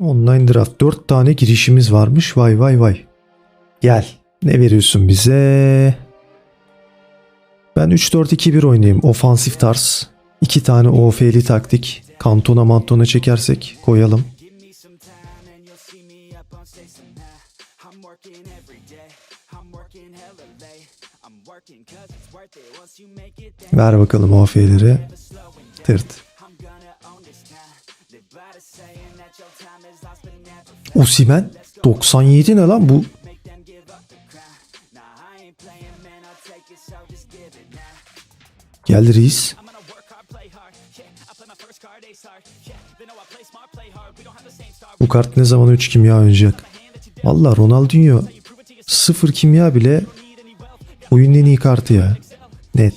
Online draft 4 tane girişimiz varmış. Vay vay vay. Gel. Ne veriyorsun bize? Ben 3-4-2-1 oynayayım. Ofansif tarz. 2 tane OF'li taktik. Kantona mantona çekersek koyalım. Ver bakalım OF'leri. Tırt. Osimen 97 ne lan bu? Gel reis. Bu kart ne zaman 3 kimya oynayacak? Valla Ronaldinho 0 kimya bile oyunun en iyi kartı ya. Net.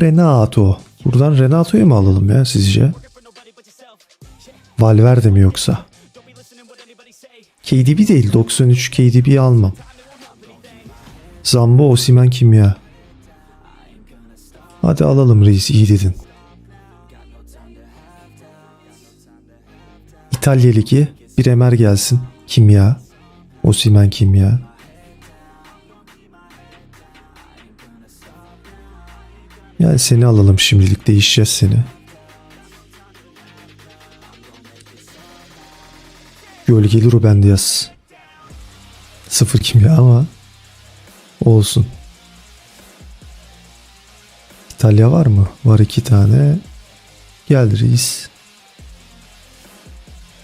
Renato. Buradan Renato'yu mu alalım ya sizce? Valverde mi yoksa? KDB değil 93 KDB'yi almam. Zambo Osimen kimya. Hadi alalım reis iyi dedin. İtalya Ligi bir emer gelsin. Kimya. Osimen kimya. Yani seni alalım şimdilik değişeceğiz seni. Gölgeli Ruben Diaz. Sıfır kimya ama olsun. İtalya var mı? Var iki tane. Gel reis.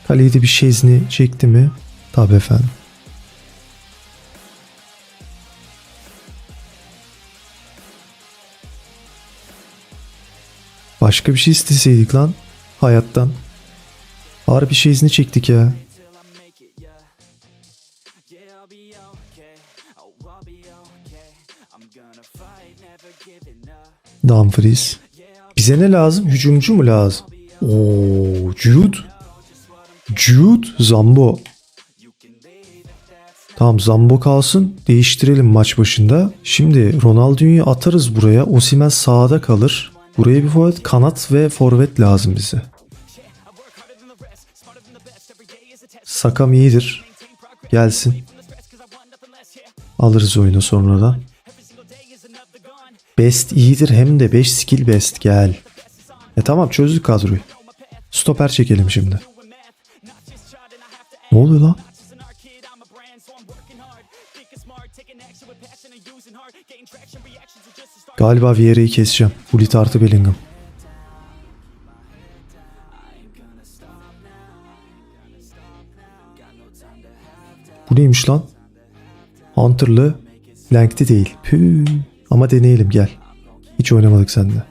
Kaleyi de bir şezni çekti mi? Tabi efendim. Başka bir şey isteseydik lan hayattan. Harbi şezni çektik ya. Dumfries. Bize ne lazım? Hücumcu mu lazım? Oo, Jude. Jude, Zambo. Tamam Zambo kalsın. Değiştirelim maç başında. Şimdi Ronaldinho'yu atarız buraya. Osimhen sağda kalır. Buraya bir forvet, kanat ve forvet lazım bize. Sakam iyidir. Gelsin. Alırız oyunu sonradan. Best iyidir hem de 5 skill best gel. E tamam çözdük kadroyu. Stoper çekelim şimdi. Ne oluyor lan? Galiba Vieira'yı keseceğim. Gullit artı Bellingham. Bu neymiş lan? Hunter'lı Lank'ti değil. Püh. Ama deneyelim gel. Hiç oynamadık seninle.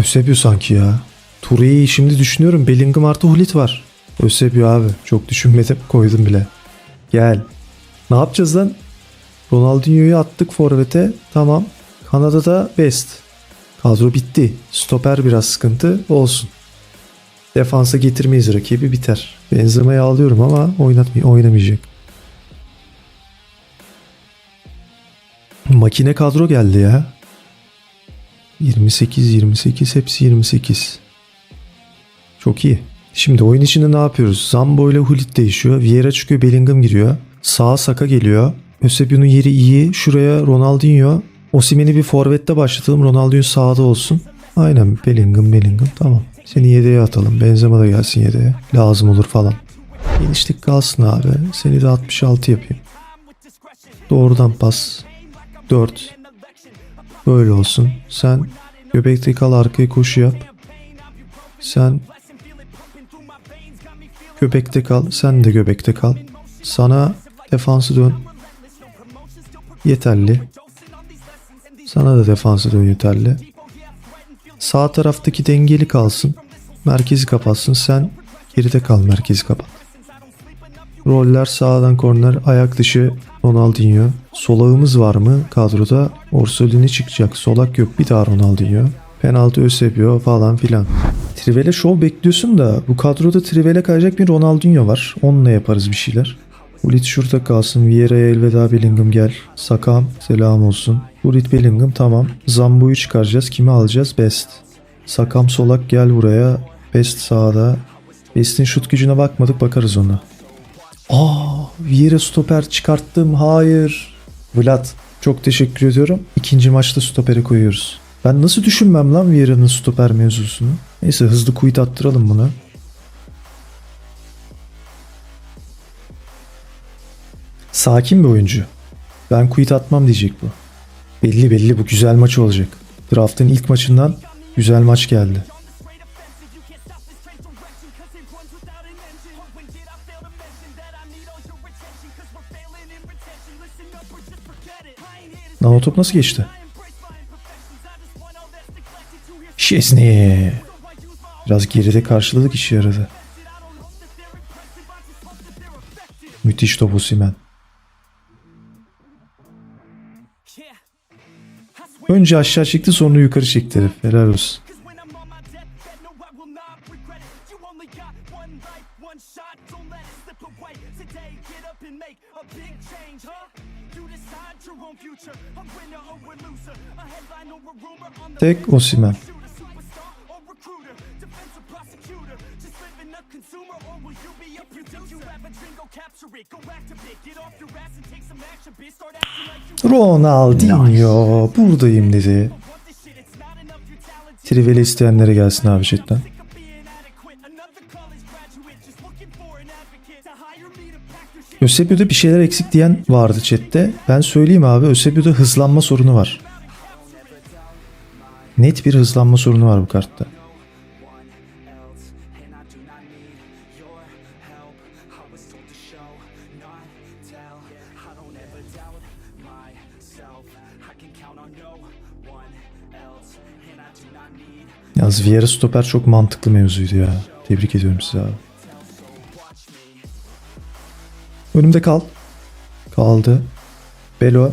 Ösebiyo sanki ya. Turi'yi şimdi düşünüyorum. Bellingham artı Hulit var. Ösebiyo abi. Çok düşünmedim. Koydum bile. Gel. Ne yapacağız lan? Ronaldinho'yu attık forvete. Tamam. Kanada'da best. Kadro bitti. Stoper biraz sıkıntı. Olsun. Defansa getirmeyiz rakibi biter. Benzema'yı alıyorum ama oynatmay oynamayacak. Makine kadro geldi ya. 28 28 hepsi 28. Çok iyi. Şimdi oyun içinde ne yapıyoruz? Zambo ile Hulit değişiyor. Vieira çıkıyor, Bellingham giriyor. Sağa Saka geliyor. Eusebio'nun yeri iyi. Şuraya Ronaldinho. Osimhen'i bir forvette başlatalım. Ronaldinho sağda olsun. Aynen Bellingham Bellingham tamam. Seni yedeğe atalım. Benzema da gelsin yedeğe. Lazım olur falan. Genişlik kalsın abi. Seni de 66 yapayım. Doğrudan pas. 4. Böyle olsun. Sen göbekte kal arkaya koşu yap. Sen göbekte kal. Sen de göbekte kal. Sana defansı dön. Yeterli. Sana da defansı dön yeterli. Sağ taraftaki dengeli kalsın. Merkezi kapatsın. Sen geride kal merkezi kapat. Roller sağdan korner, ayak dışı Ronaldinho. Solağımız var mı kadroda? Orsolini çıkacak. Solak yok. Bir daha Ronaldinho. Penaltı Ösebio falan filan. Trivela show bekliyorsun da bu kadroda Trivela kayacak bir Ronaldinho var. Onunla yaparız bir şeyler. Hulit şurada kalsın. Vieira'ya elveda Bellingham gel. Sakam selam olsun. Hulit Bellingham tamam. Zambu'yu çıkaracağız. Kimi alacağız? Best. Sakam solak gel buraya. Best sağda. Best'in şut gücüne bakmadık bakarız ona. Aa, Vieira stoper çıkarttım. Hayır. Vlad çok teşekkür ediyorum. İkinci maçta stopere koyuyoruz. Ben nasıl düşünmem lan Vieira'nın stoper mevzusunu. Neyse hızlı kuyut attıralım bunu. Sakin bir oyuncu. Ben quit atmam diyecek bu. Belli belli bu güzel maç olacak. Draft'ın ilk maçından güzel maç geldi. Lan top nasıl geçti? Şesni. Biraz geride karşıladık işe yaradı. Müthiş top Osimhen. Önce aşağı çekti sonra yukarı çekti. Helal olsun. One life, one shot, don't let it slip away. Today, get up and make a big change, huh? You decide your own future, a winner or a loser, a headline or a rumor on the Tek a consumer, or will you be a producer? You have a dream, go capture it, go activate, get off your ass and take some action, bitch. Start acting like you Ronaldinho buradayım dedi. Trivela isteyenlere gelsin abi chatten. Eusebio'da bir şeyler eksik diyen vardı chatte. Ben söyleyeyim abi Eusebio'da hızlanma sorunu var. Net bir hızlanma sorunu var bu kartta. Yalnız Vieira stoper çok mantıklı mevzuydu ya. Tebrik ediyorum size abi. Önümde kal. Kaldı. Belo.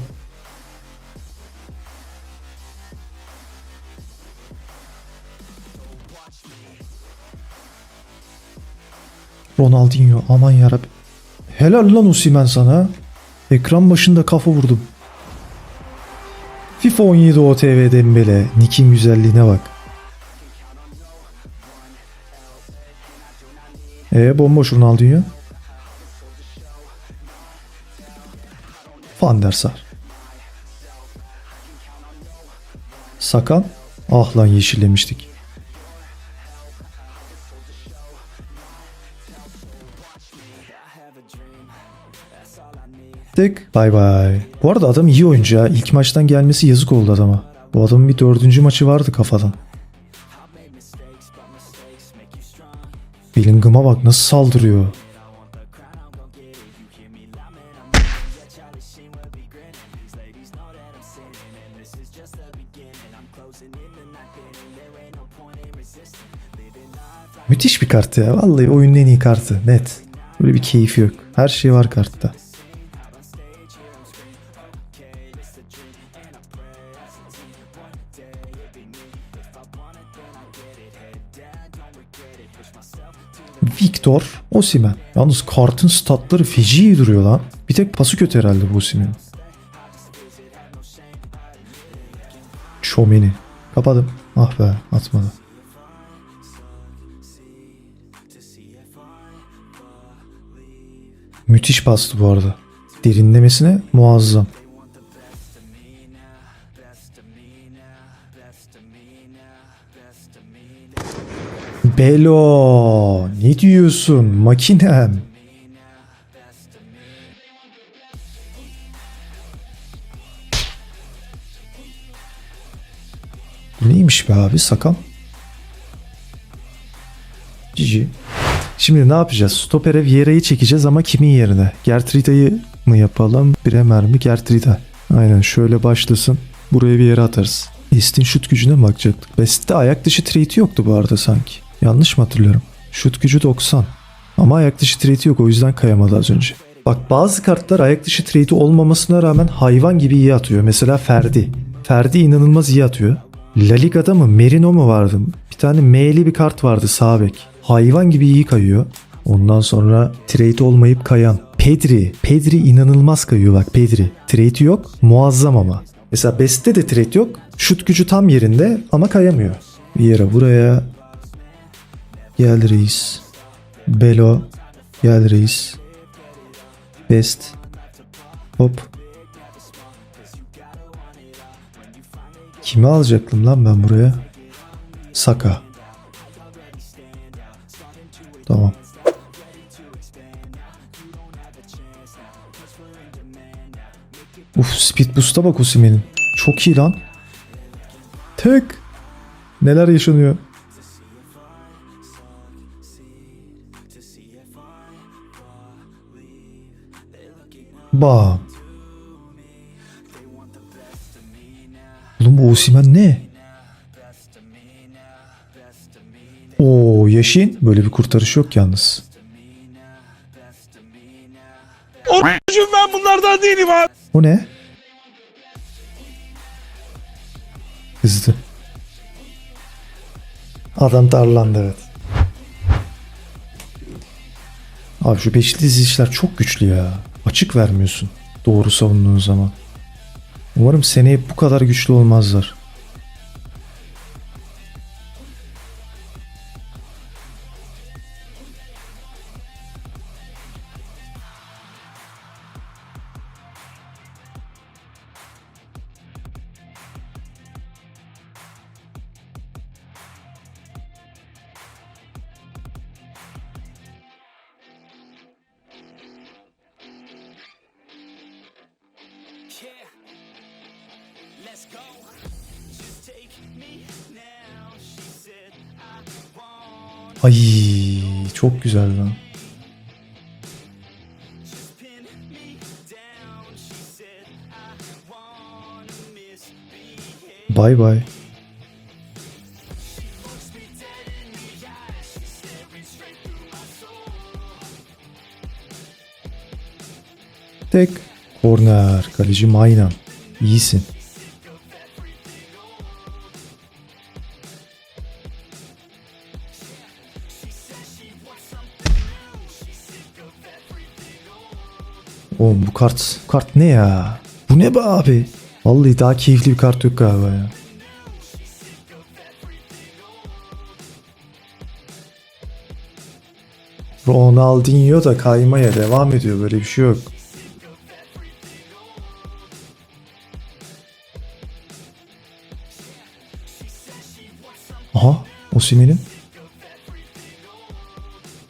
Ronaldinho aman yarabbim. Helal lan Osimhen sana. Ekran başında kafa vurdum. FIFA 17 OTV Dembele. Nick'in güzelliğine bak. E bomboş Ronaldinho. Van der Sar. Sakan. Ah lan yeşillemiştik. Tık. Bay bay. Bu arada adam iyi oyuncu ya. İlk maçtan gelmesi yazık oldu adama. Bu adamın bir dördüncü maçı vardı kafadan. Bellingham'a bak nasıl saldırıyor. Müthiş bir kart ya. Vallahi oyunun en iyi kartı. Net. Böyle bir keyfi yok. Her şey var kartta. Victor Osimhen. Yalnız kartın statları feci iyi duruyor lan. Bir tek pası kötü herhalde bu Osimhen'in. Şomeni. Kapadım. Ah be atmadı. Müthiş bastı bu arada. Derinlemesine muazzam. Belo ne diyorsun makinem? Neymiş be abi sakal? Cici. Şimdi ne yapacağız? Stopere Vieira'yı çekeceğiz ama kimin yerine? Gertruda'yı mı yapalım? Bremer mi? Gertruda. Aynen şöyle başlasın. Buraya bir yere atarız. Best'in şut gücüne bakacaktık? Best'te ayak dışı trade'i yoktu bu arada sanki. Yanlış mı hatırlıyorum? Şut gücü 90. Ama ayak dışı trade'i yok o yüzden kayamadı az önce. Bak bazı kartlar ayak dışı trade'i olmamasına rağmen hayvan gibi iyi atıyor. Mesela Ferdi. Ferdi inanılmaz iyi atıyor. La Liga'da mı Merino mu vardı? Bir tane M'li bir kart vardı sağ bek. Hayvan gibi iyi kayıyor. Ondan sonra trade olmayıp kayan. Pedri. Pedri inanılmaz kayıyor bak Pedri. Trade yok muazzam ama. Mesela Best'te de trade yok. Şut gücü tam yerinde ama kayamıyor. Vieira buraya. Gel reis. Belo. Gel reis. Best. Hop. Kimi alacaktım lan ben buraya? Saka. Tamam. Uf speed boost'a bak Osimhen'in. Çok iyi lan. Tek. Neler yaşanıyor? Bam. Oğlum bu Osimhen ne? Oo Yaşin böyle bir kurtarış yok yalnız. Orucum ben bunlardan değilim abi. O ne? Hızlı. Adam darlandı evet. Abi şu beşli dizilişler çok güçlü ya. Açık vermiyorsun. Doğru savunduğun zaman. Umarım seneye bu kadar güçlü olmazlar. I want Ay çok güzel lan. Bay bay. Tek. Korner. Kaleci Maynan. İyisin. Kart, kart ne ya? Bu ne be abi? Vallahi daha keyifli bir kart yok galiba ya. Ronaldinho da kaymaya devam ediyor. Böyle bir şey yok. Aha Osimhen'in.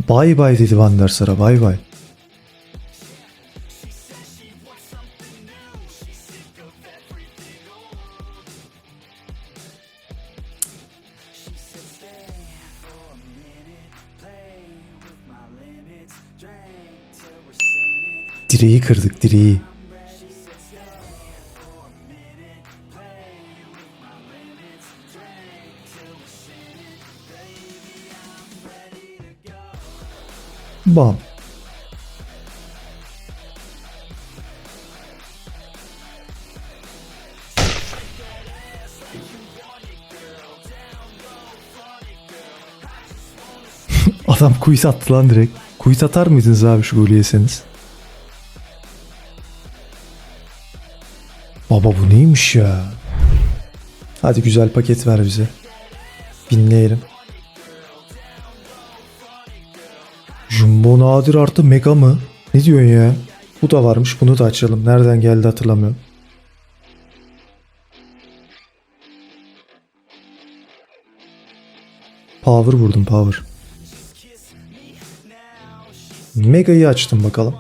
Bay bay dedi Van der Sar'a bay bay. Direği kırdık direği. Bam. Adam kuyut attı lan direkt. Kuyut atar mıydınız abi şu golü yeseniz? Baba bu neymiş ya? Hadi güzel paket ver bize. Dinleyelim. Jumbo nadir artı mega mı? Ne diyorsun ya? Bu da varmış bunu da açalım. Nereden geldi hatırlamıyorum. Power vurdum power. Mega'yı açtım bakalım.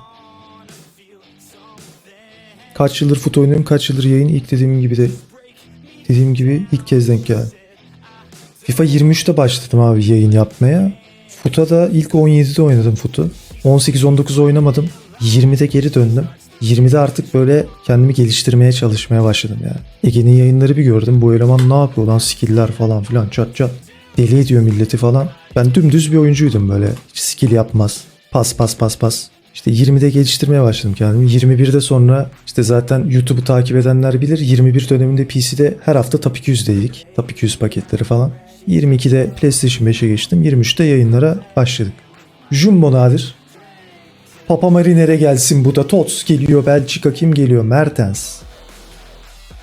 Kaç yıldır fut oynuyorum, kaç yıldır yayın ilk dediğim gibi de dediğim gibi ilk kez denk geldi. FIFA 23'te başladım abi yayın yapmaya. Fut'a da ilk 17'de oynadım Fut'u. 18-19 oynamadım. 20'de geri döndüm. 20'de artık böyle kendimi geliştirmeye çalışmaya başladım yani. Ege'nin yayınları bir gördüm. Bu eleman ne yapıyor lan skill'ler falan filan çat çat. Deli ediyor milleti falan. Ben dümdüz bir oyuncuydum böyle. Hiç skill yapmaz. Pas pas pas pas. İşte 20'de geliştirmeye başladım kendimi. 21'de sonra işte zaten YouTube'u takip edenler bilir. 21 döneminde PC'de her hafta Top 200'deydik. Top 200 paketleri falan. 22'de PlayStation 5'e geçtim. 23'te yayınlara başladık. Jumbo nadir. Papa Mariner'e gelsin bu da Tots geliyor. Belçika kim geliyor? Mertens.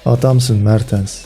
Adamsın Mertens.